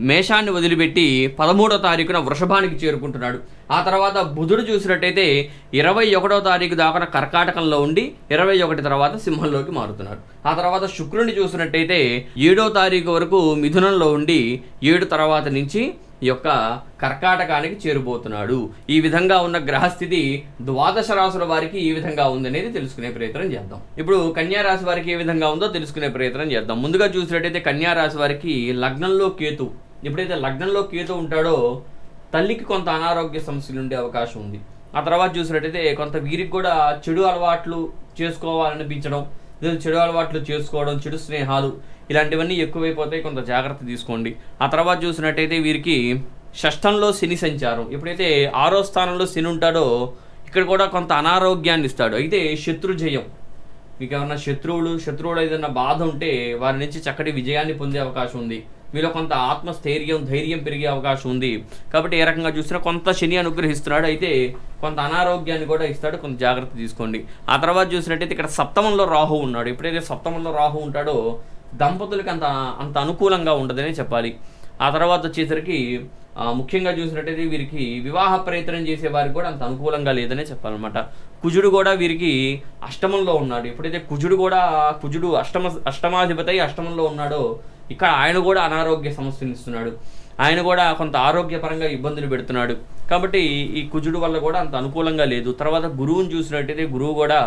మేషాన్ని వదిలిపెట్టి పదమూడో తారీఖున వృషభానికి చేరుకుంటున్నాడు. ఆ తర్వాత బుధుడు చూసినట్టయితే ఇరవై ఒకటో తారీఖు దాకా కర్కాటకంలో ఉండి ఇరవై ఒకటి తర్వాత సింహంలోకి మారుతున్నాడు. ఆ తర్వాత శుక్రుని చూసినట్టయితే ఏడో తారీఖు వరకు మిథునంలో ఉండి ఏడు తర్వాత నుంచి ఈ యొక్క కర్కాటకానికి చేరుబోతున్నాడు. ఈ విధంగా ఉన్న గ్రహస్థితి ద్వాదశ రాశుల వారికి ఈ విధంగా ఉందనేది తెలుసుకునే ప్రయత్నం చేద్దాం. ఇప్పుడు కన్యా రాశి వారికి ఏ విధంగా ఉందో తెలుసుకునే ప్రయత్నం చేద్దాం. ముందుగా చూసినట్టయితే కన్యా రాశి వారికి లగ్నంలో కేతు. ఎప్పుడైతే లగ్నంలో కేతు ఉంటాడో తల్లికి కొంత అనారోగ్య సమస్యలు ఉండే అవకాశం ఉంది. ఆ తర్వాత చూసినట్టయితే కొంత వీరికి కూడా చెడు అలవాట్లు చేసుకోవాలనిపించడం చెడు అలవాట్లు చేసుకోవడం చెడు స్నేహాలు ఇలాంటివన్నీ ఎక్కువైపోతాయి. కొంత జాగ్రత్త తీసుకోండి. ఆ తర్వాత చూసినట్టయితే వీరికి షష్టంలో శని సంచారం. ఎప్పుడైతే ఆరో స్థానంలో శని ఉంటాడో ఇక్కడ కూడా కొంత అనారోగ్యాన్ని ఇస్తాడు. అయితే శత్రుజయం మీకు ఏమన్నా శత్రువులు శత్రువులు ఏదైనా బాధ ఉంటే వారి నుంచి చక్కటి విజయాన్ని పొందే అవకాశం ఉంది. మీలో కొంత ఆత్మస్థైర్యం ధైర్యం పెరిగే అవకాశం ఉంది. కాబట్టి ఏ రకంగా చూసినా కొంత శని అనుగ్రహిస్తున్నాడు అయితే కొంత అనారోగ్యాన్ని కూడా ఇస్తాడు కొంత జాగ్రత్త తీసుకోండి. ఆ తర్వాత చూసినట్టయితే ఇక్కడ సప్తమంలో రాహు ఉన్నాడు. ఎప్పుడైతే సప్తమంలో రాహు ఉంటాడో దంపతులకి అంత అంత అనుకూలంగా ఉండదనే చెప్పాలి. ఆ తర్వాత వచ్చేసరికి ముఖ్యంగా చూసినట్టయితే వీరికి వివాహ ప్రయత్నం చేసే వారికి కూడా అంత అనుకూలంగా లేదనే చెప్పాలన్నమాట. కుజుడు కూడా వీరికి అష్టమంలో ఉన్నాడు. ఎప్పుడైతే కుజుడు కూడా కుజుడు అష్టమ అష్టమాధిపతి అష్టమంలో ఉన్నాడో ఇక్కడ ఆయన కూడా అనారోగ్య సమస్యలు ఇస్తున్నాడు. ఆయన కూడా కొంత ఆరోగ్యపరంగా ఇబ్బందులు పెడుతున్నాడు. కాబట్టి ఈ కుజుడు వల్ల కూడా అంత అనుకూలంగా లేదు. తర్వాత గురువుని చూసినట్టయితే గురువు కూడా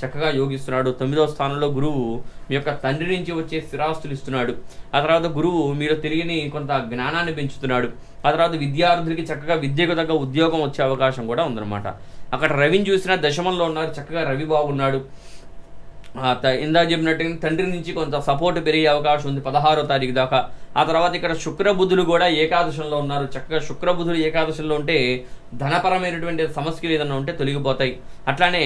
చక్కగా యోగిస్తున్నాడు. తొమ్మిదవ స్థానంలో గురువు మీ యొక్క తండ్రి నుంచి వచ్చే స్థిరాస్తులు ఇస్తున్నాడు. ఆ తర్వాత గురువు మీరు తిరిగిని కొంత జ్ఞానాన్ని పెంచుతున్నాడు. ఆ తర్వాత విద్యార్థులకి చక్కగా విద్యకు తగ్గ ఉద్యోగం వచ్చే అవకాశం కూడా ఉందన్నమాట. అక్కడ రవిని చూసిన దశమంలో ఉన్నారు. చక్కగా రవి బాగున్నాడు. ఇందా ఇందాక చెప్పినట్టుగా తండ్రి నుంచి కొంత సపోర్ట్ పెరిగే అవకాశం ఉంది. పదహారో తారీఖు దాకా. ఆ తర్వాత ఇక్కడ శుక్రబుధులు కూడా ఏకాదశంలో ఉన్నారు. చక్కగా శుక్రబుధులు ఏకాదశంలో ఉంటే ధనపరమైనటువంటి సమస్యలు ఏదైనా ఉంటే తొలగిపోతాయి. అట్లానే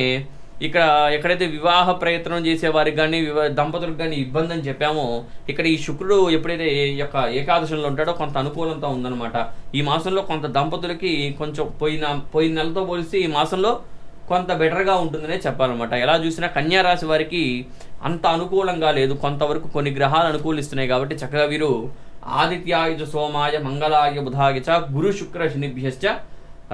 ఇక్కడ ఎక్కడైతే వివాహ ప్రయత్నం చేసే వారికి కానీ వివా దంపతులకు కానీ ఇబ్బంది అని చెప్పామో ఇక్కడ ఈ శుక్రుడు ఎప్పుడైతే ఈ యొక్క ఏకాదశంలో ఉంటాడో కొంత అనుకూలంతో ఉందన్నమాట. ఈ మాసంలో కొంత దంపతులకి కొంచెం పోయిన పోయిన నెలతో పోలిస్తే ఈ మాసంలో కొంత బెటర్గా ఉంటుందనే చెప్పాలన్నమాట. ఎలా చూసినా కన్యా రాశి వారికి అంత అనుకూలంగా లేదు. కొంతవరకు కొన్ని గ్రహాలు అనుకూలిస్తున్నాయి కాబట్టి చక్కగా వీరు ఆదిత్యాయుజ సోమాయ మంగళాయ బుధాయ గురు శుక్ర శనిభ్యశ్చ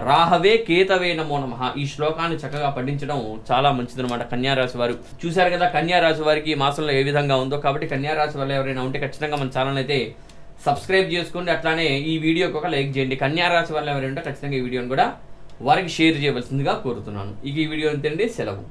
రాహవే కేతవే నమో నమ. ఈ శ్లోకాన్ని చక్కగా పఠించడం చాలా మంచిదన్నమాట కన్యారాశి వారు. చూశారు కదా కన్యారాశి వారికి మాసంలో ఏ విధంగా ఉందో కాబట్టి కన్యారాశి వాళ్ళు ఎవరైనా ఉంటే ఖచ్చితంగా మన ఛానల్ అయితే సబ్స్క్రైబ్ చేసుకోండి. అట్లానే ఈ వీడియోకి ఒక లైక్ చేయండి. కన్యారాశి వాళ్ళు ఎవరైనా ఉంటే ఖచ్చితంగా ఈ వీడియోని కూడా వారికి షేర్ చేయవలసిందిగా కోరుతున్నాను. ఇక ఈ వీడియో ఎంతండి సెలవు.